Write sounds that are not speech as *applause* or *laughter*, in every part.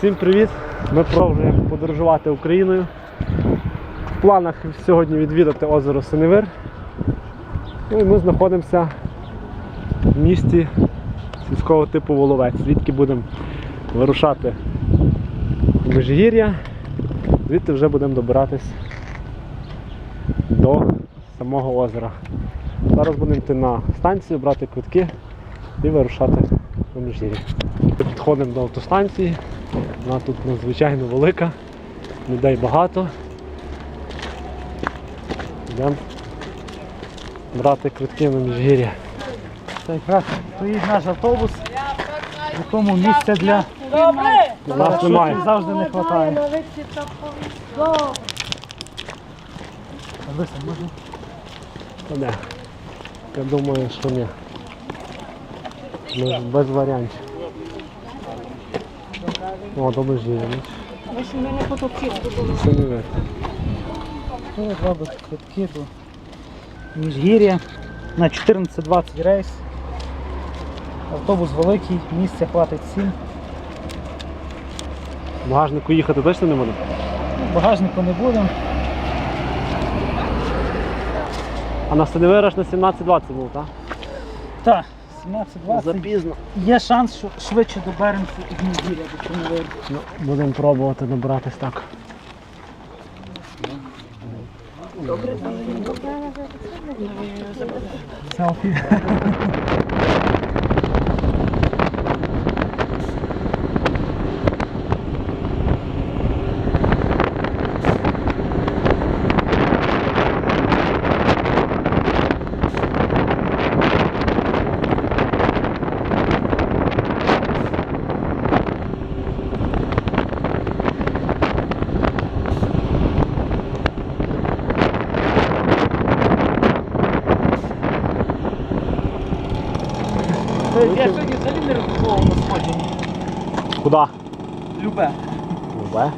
Всім привіт! Ми продовжуємо подорожувати Україною. В планах сьогодні відвідати озеро Синевир. Ну і ми знаходимося в місті сільського типу Воловець, звідки будемо вирушати в Межигір'я, звідти вже будемо добиратись до самого озера. Зараз будемо йти на станцію, брати квитки і вирушати в Межгір'я. Підходимо до автостанції. Вона тут надзвичайно велика, людей багато. Йдемо брати квитки на міжгір'я. Це якраз стоїть наш автобус, в якому місця для нас немає. завжди не вистачає. Лиса, можна? Та де? Я думаю, що ні. Без варіантів. О, до міжгір'я. Ось у мене потопки було. Це не ви. Це робить квитки до Міжгір'я на 14-20 рейс. Автобус великий, місця хватить всім. В багажнику їхати точно не буде? Багажнику не будемо. А на Синевираж на 17.20 був, так? Так, 17-20. Запізно. Є шанс, що швидше доберемося і неділя до Чорновиру. Ну, будемо пробувати добратись так. Селфі. Я сьогодні взагалі не розраховував на сходження. Куди? Любе. Любе.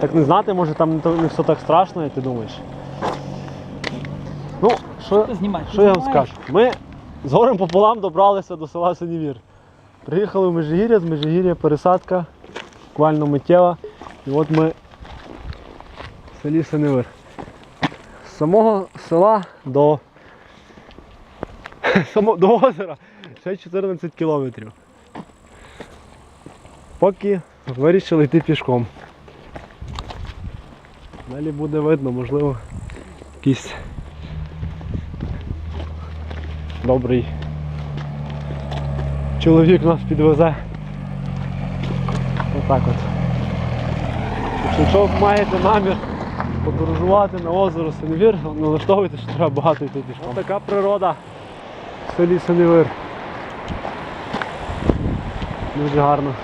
Так не знати, може там не все так страшно, як ти думаєш. Ну, що, Ти знімай. ти що я вам скажу? Ми з горем пополам добралися до села Синівір. Приїхали в Межигір'я, з Межигір'я пересадка, буквально миттєва. І от ми в селі Синевир. З самого села до, *laughs* само, до озера ще 14 кілометрів. Поки вирішили йти пішком. Далі буде видно, можливо, якийсь добрий чоловік нас підвезе. Отак от. Якщо ви маєте намір подорожувати на озеро Синевір, налаштовуйте, що треба багато йти пішком. Ось така природа в селі Синевир. Дуже гарно.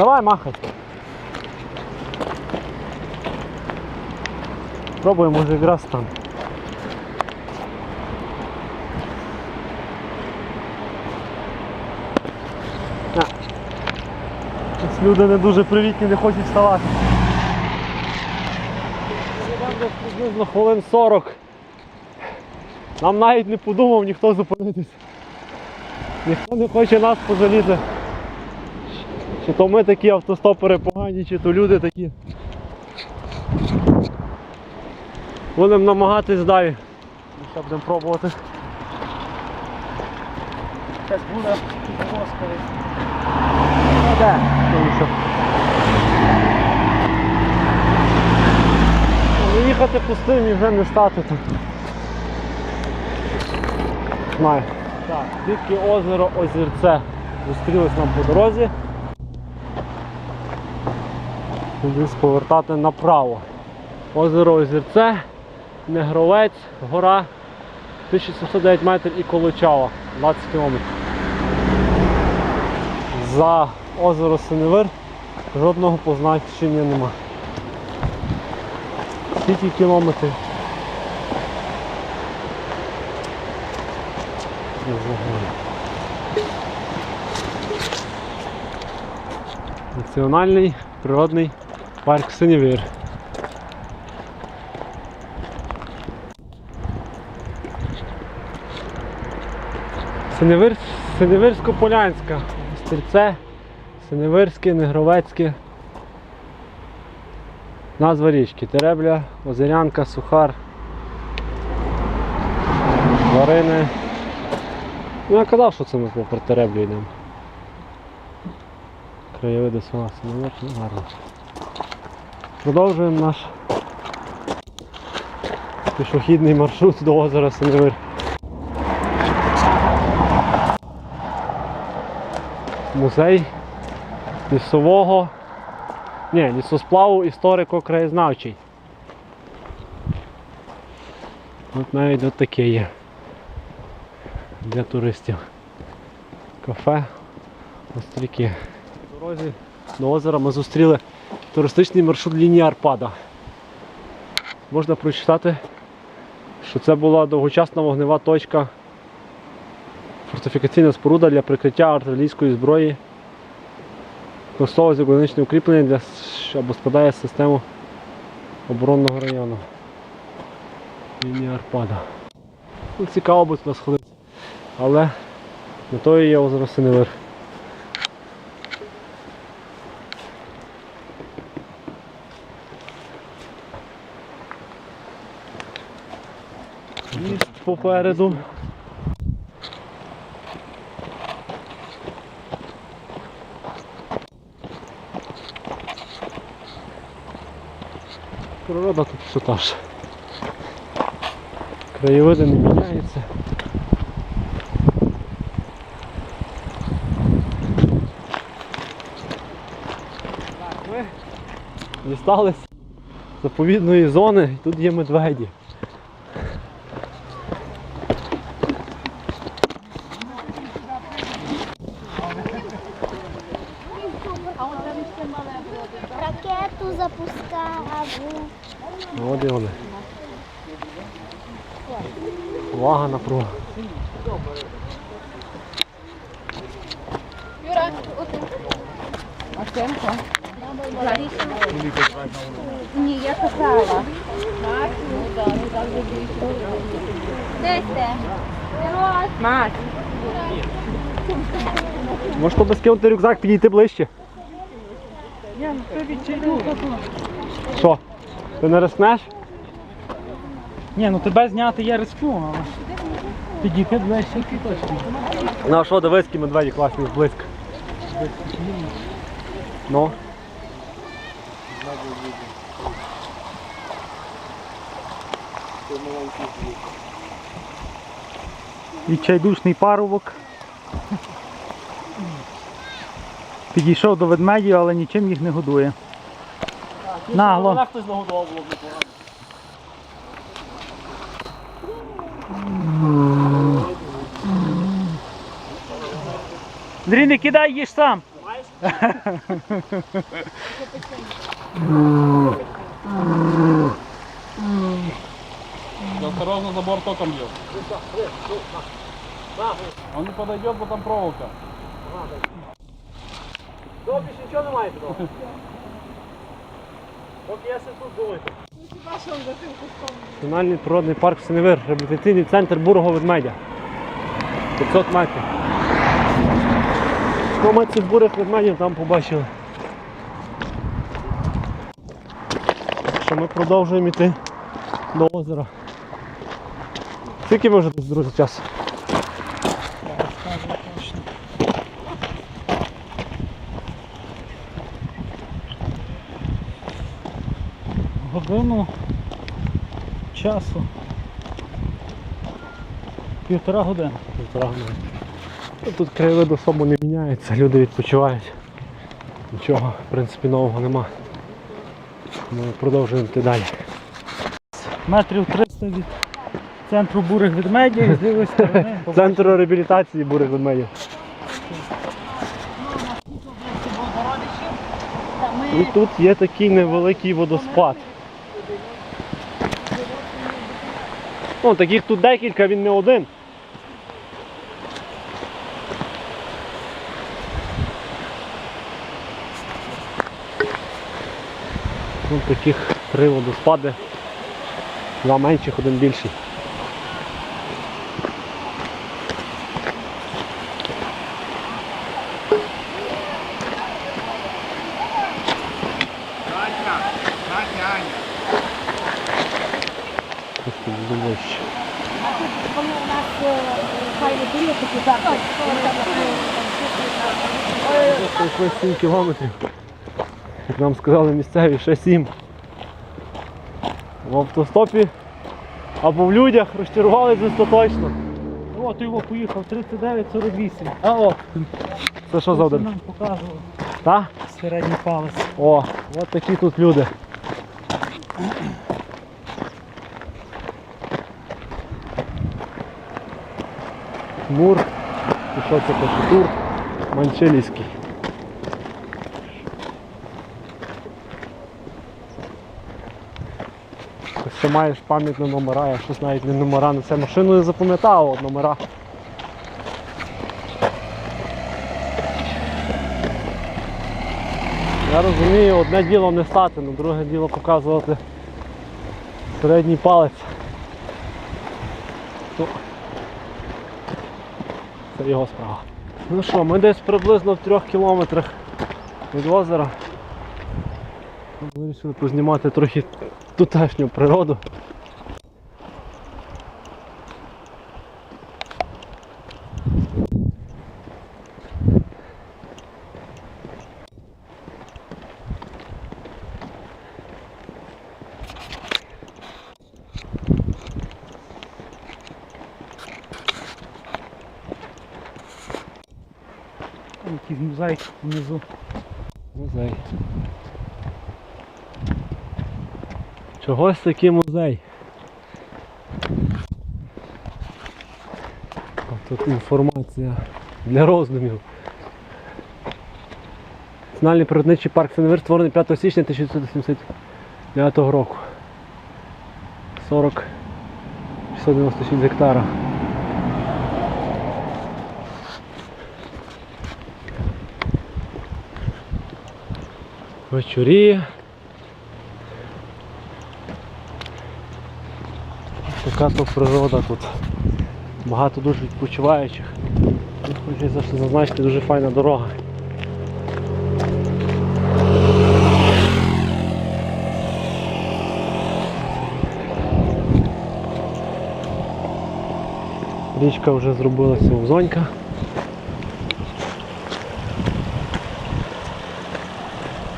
Давай махай. Пробуємо, може якраз там. Люди не дуже привітні, не хочуть вставати. Приблизно хвилин 40. Нам навіть не подумав ніхто зупинитися. Ніхто не хоче нас пожаліти. Чи то ми такі автостопери погані, чи то люди такі. Будемо намагатись далі. Ну, Ще будемо пробувати. якась буде. Ну? Що. Ну, їхати пустим і вже не стати тут. Знаю. Так, тільки озеро Озірце. Зустрілись нам по дорозі. Десь повертати направо. Озеро Озірце, Негровець, гора 1709 метрів і Колочава 20 кілометрів. За озеро Синевир жодного позначення нема. Скільки кілометрів? Національний природний парк Синевир. Синевир, Синевирсько-Полянська. Стрільце, Синевирське, Негровецьке. Назва річки. Теребля, Озерянка, Сухар. Варини. Ну я казав, що це ми попри Тереблю йдемо. Краєвиди села Синевир, ну гарно. Продовжуємо наш пішохідний маршрут до озера Синевир. музей лісового, ні, лісосплаву історико-краєзнавчий. От навіть от таке є для туристів. Кафе, остріки. По дорозі до озера ми зустріли туристичний маршрут лінії Арпада. Можна прочитати, що це була довгочасна вогнева точка фортифікаційна споруда для прикриття артилерійської зброї, використовується економічне укріплення для, або складає систему оборонного району. Лінія Арпада. Ну, цікаво би туди сходити. Але метою є озеро Синевир. Попереду. Природа тут все та ж. Краєвиди не міняються. Дістались заповідної зони, і тут є медведі. Ракету запускав. Ну, От і вони. Увага напруга. Ні, я казала. Де це? Мать. Можеш тобі скинути рюкзак, підійти ближче. Ні, ну це відчайдуха. Що? Ти не рискнеш? Ні, ну тебе зняти я рискну, але підійти ближче ти точно. Ну а що, дивись, які медведі класні зблизька. Ну. Відчайдушний парубок. Підійшов до ведмедів, але нічим їх не годує. Нагло. хтось нагодував було б непогано. Андрій, не кидай, їж сам. Осторожно, забор током бьет. Он не подойдет, бо там проволока. Добре, нічого немає такого. Поки я все тут думайте. Національний природний парк Синевир, реабілітаційний центр бурого ведмедя. 500 метрів. Ну, ми цих бурих ведмедів там побачили. Що ми продовжуємо йти до озера. Скільки ми вже тут, друзі, часу? Годину часу. Півтора години. Півтора години. Ну, Тут краєвид особо не міняється, люди відпочивають. Нічого, в принципі, нового нема. Ми продовжуємо йти далі. Метрів 300 від центру бурих ведмедів, з лівої сторони. *laughs* Центр реабілітації бурих ведмедів. І тут є такий невеликий водоспад. Ну, таких тут декілька, він не один. Тут таких три водоспади. Два менших, один більший. 6-7 кілометрів. Як нам сказали місцеві, ще 7. В автостопі або в людях розчарувалися остаточно. О, ти його поїхав, 39-48. А о! Це що за один? Нам показували. Та? Середній палець. О, от такі тут люди. Мур, і що це Пашатур Манчелійський. Маєш пам'ять на номера, я щось навіть не номера на це машину не запам'ятав, от номера. Я розумію, одне діло не стати, але друге діло показувати середній палець. Це його справа. Ну що, ми десь приблизно в трьох кілометрах від озера. Вирішили познімати трохи тутешню природу. Якийсь музей внизу. Музей. Чогось такий музей. Тут інформація для роздумів. Національний природничий парк Сеневир створений 5 січня 1979 року. 40 696 гектара. Вечоріє. Така то природа тут. Багато дуже відпочиваючих. Хочу зазначити дуже файна дорога. Річка вже зробилася вузонька.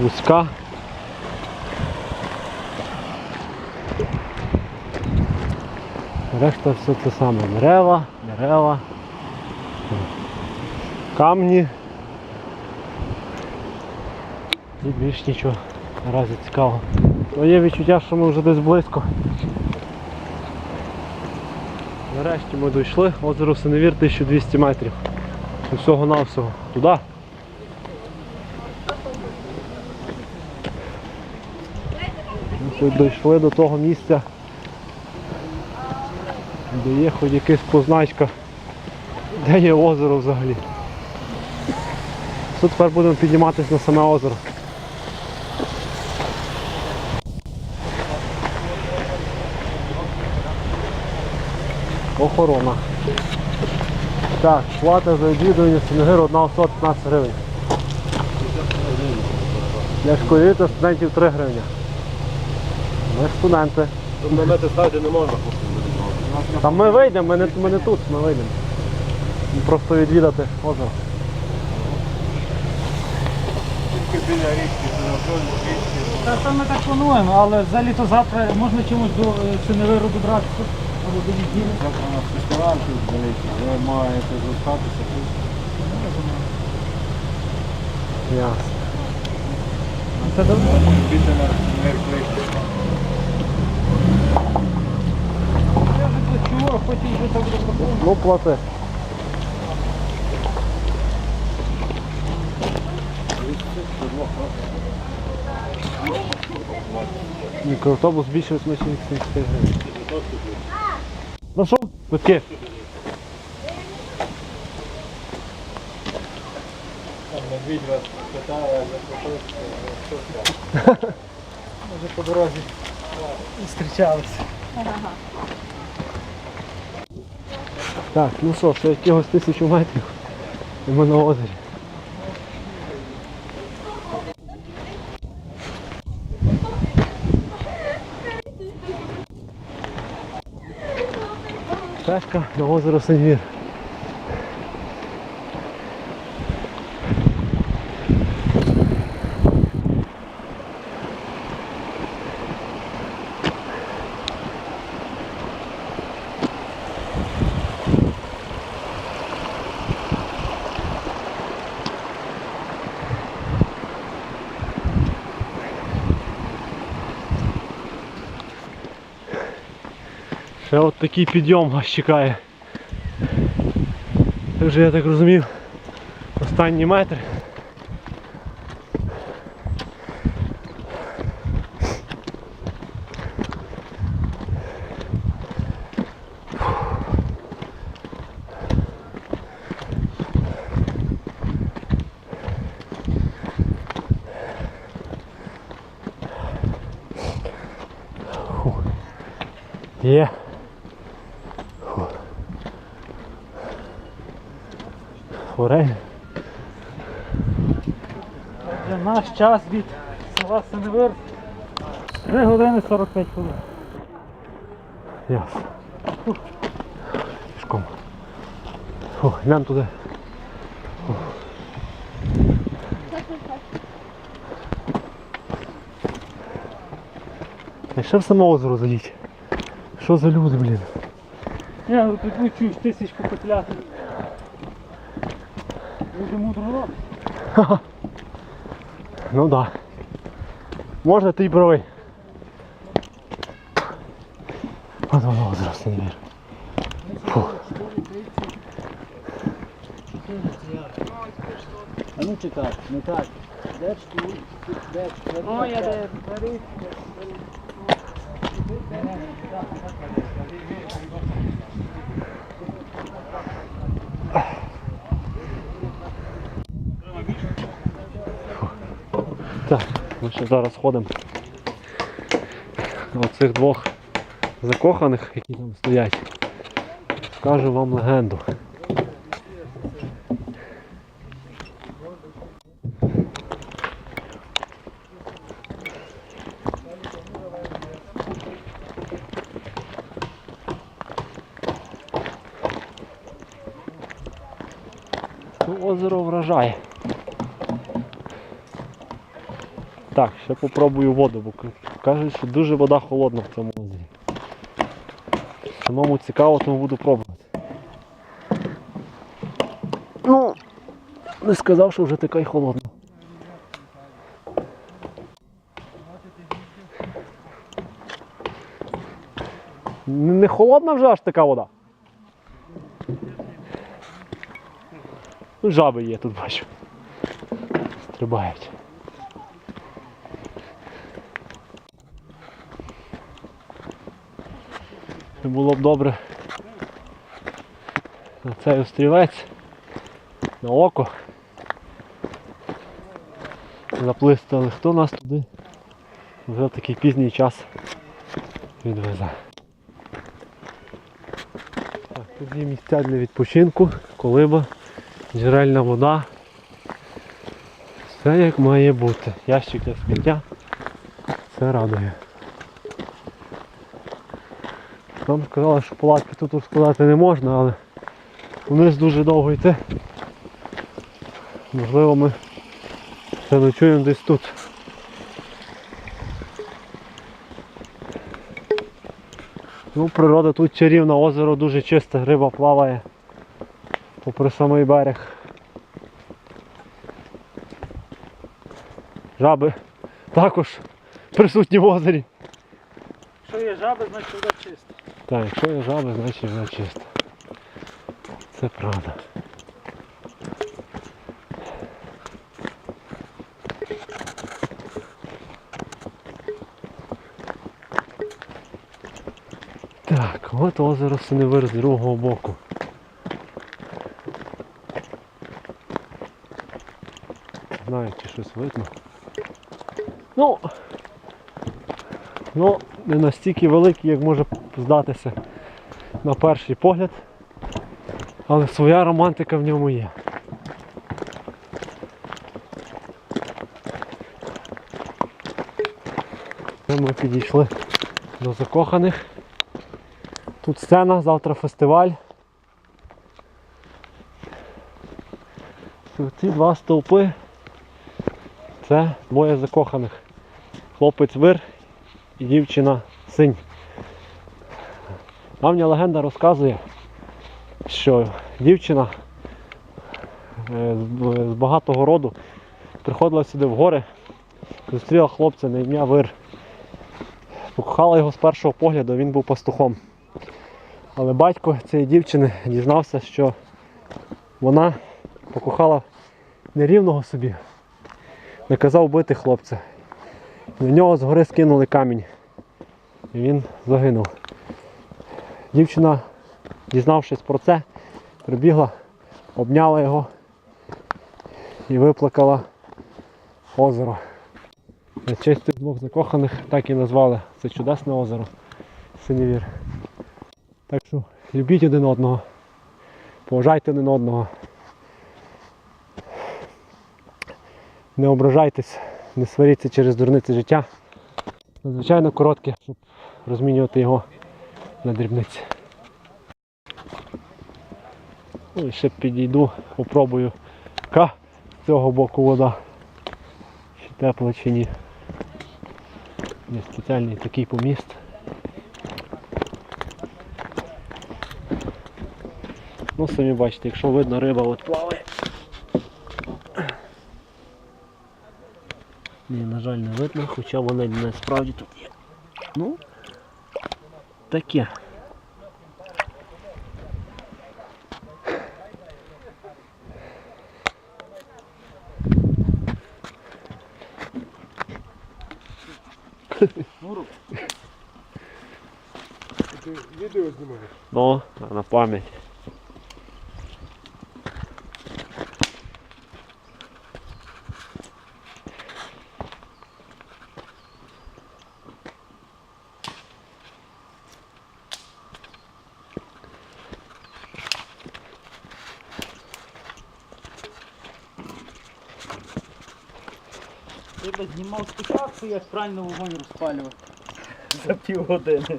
Вузька. Решта все це саме. Дерева, дерева, камні. І більш нічого наразі цікавого. Ну, є відчуття, що ми вже десь близько. Нарешті ми дійшли, озеро Синевір 1200 метрів. Усього навсього туди. Ми дійшли до того місця, де є хоч якась позначка, де є озеро взагалі. Тут тепер будемо підніматися на саме озеро. Охорона. Так, плата за відвідування Сенегиру 1 особа 15 гривень. Для школярів та студентів 3 гривні. Ми студенти. Намети ставити не можна. Та ми вийдемо, ми не, ми не тут, ми вийдемо. Просто відвідати озеро. Тільки біля річки Та саме так плануємо, але за літо завтра можна чимось до е, Синевиру добратися. Або до неділі. Завтра у нас фестиваль тут великий, ви маєте зостатися тут. Ясно. Це добре. Піти на мир плачу, а потім вже так добре. Ну, плати. Мікроавтобус більше 80 гривень. Ну що, квитки? Медвідь вас питає, за Вже по дорозі зустрічалися. Так, ну що, ще якихось тисячу метрів. І ми на озері. Пешка на озеро Синвір. такий підйом вас чекає. Це вже я так розумів. Останній метр. Є. Форель. Вже наш час від села Синевир 3 години 45 хвилин. Ясно. Пішком. Фу, глянь туди. Фу. Ще в саме озеро заїдь. Що за люди, блін? Я ну, тут ну, чуєш тисячку петляти. Мудро. *laughs* Ну да. Можна ти й правий. От воно озеро Синевір. Фу. А ну чекай, не так. Де ж ти? Де ж ти? О, я де. Так, ми ще зараз ходимо до цих двох закоханих, які там стоять. Скажу вам легенду. Озеро вражає. Так, ще попробую воду, бо кажуть, що дуже вода холодна в цьому озері. Самому цікаво, тому буду пробувати. Ну, не сказав, що вже така й холодна. Не холодна вже аж така вода. Ну, жаби є тут бачу. Стрибають. Це було б добре на цей острівець на око заплисти, але хто нас туди вже такий пізній час відвезе. Так, тут є місця для відпочинку, колиба, джерельна вода. Все як має бути. Ящик для сміття. Це радує. Нам сказали, що палатки тут розкладати не можна, але вниз дуже довго йти. Можливо ми заночуємо десь тут. Ну, Природа тут чарівна, озеро дуже чисте, риба плаває попри самий берег. Жаби також присутні в озері. Що є жаби, значить вода чиста. Так, якщо є жаби, значить вже чисто. Це правда. Так, от озеро Синевир з другого боку. Чи щось видно. Ну, ну, не настільки великий, як може здатися на перший погляд, але своя романтика в ньому є. Ми підійшли до закоханих. Тут сцена, завтра фестиваль. Ці два стовпи це двоє закоханих. Хлопець вир дівчина синь. Давня легенда розказує, що дівчина е, з багатого роду приходила сюди в гори, зустріла хлопця на ім'я Вир. Покохала його з першого погляду, він був пастухом. Але батько цієї дівчини дізнався, що вона покохала нерівного собі, наказав бити хлопця. На нього з гори скинули камінь. І він загинув. Дівчина, дізнавшись про це, прибігла, обняла його і виплакала озеро. На честь цих двох закоханих так і назвали це чудесне озеро Синівір. Так що любіть один одного, поважайте один одного. Не ображайтесь, не сваріться через дурниці життя. Надзвичайно коротке, щоб розмінювати його на дрібниці. Ну і ще підійду, попробую, яка з цього боку вода. Чи тепла, чи ні. Є спеціальний такий поміст. Ну самі бачите, якщо видно риба от плаває. Ні, на жаль, не видно, хоча вона не справді тут є. Ну, таке. Відео знімаєш? Ну, на пам'ять. Би спочатку, як правильно вогонь розпалювати. За півгодини.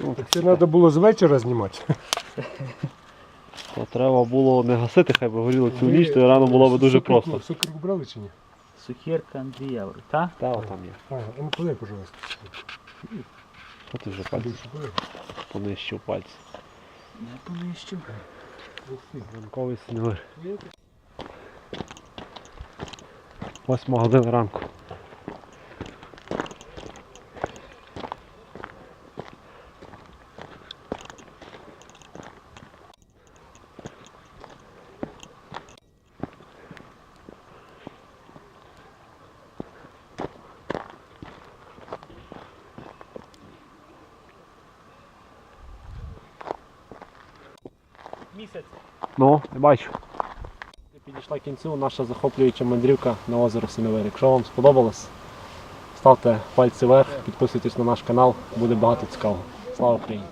Ну, так це треба було з вечора знімати. То треба було не гасити, хай би горіло цю ніч, то рано було б дуже просто. Сокирку брали чи ні? Сухірка Андрій Євро, так? Там є. А, ну подай, пожалуйста. Що ти вже пальці понищив пальці. Не понищу. Ранковий синевир. Восьма година ранку. Місяць. Ну, не бачу. Підійшла кінцю наша захоплююча мандрівка на озеро Синевир. Якщо вам сподобалось, ставте пальці вверх, підписуйтесь на наш канал, буде багато цікавого. Слава Україні!